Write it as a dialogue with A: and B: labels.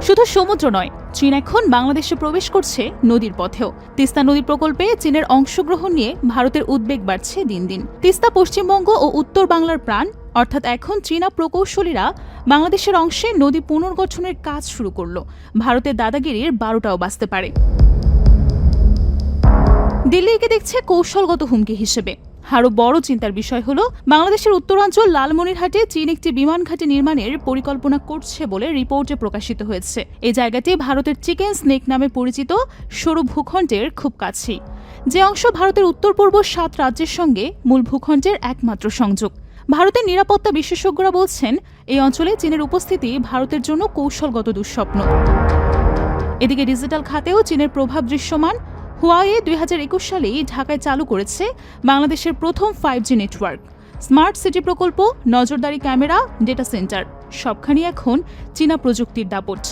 A: শুধু সমুদ্র নয়, চীন এখন বাংলাদেশে প্রবেশ করছে নদীর পথেও। তিস্তা নদী প্রকল্পে চীনের অংশগ্রহণ নিয়ে ভারতের উদ্বেগ বাড়ছে দিন দিন। তিস্তা পশ্চিমবঙ্গ ও উত্তর বাংলার প্রাণ, অর্থাৎ এখন চীনা প্রকৌশলীরা বাংলাদেশের অংশে নদী পুনর্গঠনের কাজ শুরু করল। ভারতের দাদাগিরির বারোটাও বাঁচতে পারে। দিল্লি একে দেখছে কৌশলগত হুমকি হিসেবে। আরও বড় চিন্তার বিষয় হল, বাংলাদেশের উত্তরাঞ্চল লালমনিরহাটে চীন একটি বিমান ঘাঁটি নির্মাণের পরিকল্পনা করছে বলে রিপোর্টে প্রকাশিত হয়েছে। এই জায়গাটি ভারতের চিকেন স্নেক নামে পরিচিত সরু ভূখণ্ডের খুব কাছেই। যে অংশ ভারতের উত্তর পূর্ব সাত রাজ্যের সঙ্গে মূল ভূখণ্ডের একমাত্র সংযোগ। ভারতের নিরাপত্তা বিশেষজ্ঞরা বলছেন এই অঞ্চলে চীনের উপস্থিতি ভারতের জন্য কৌশলগত দুঃস্বপ্ন। এদিকে ডিজিটাল খাতেও চীনের প্রভাব দৃশ্যমান। হুয়াওয়ে দুই হাজার একুশ সালেই ঢাকায় চালু করেছে বাংলাদেশের প্রথম five G network smart city প্রকল্প, নজরদারি ক্যামেরা ডেটা সেন্টার সবখানি এখন চীনা প্রযুক্তির দাপট।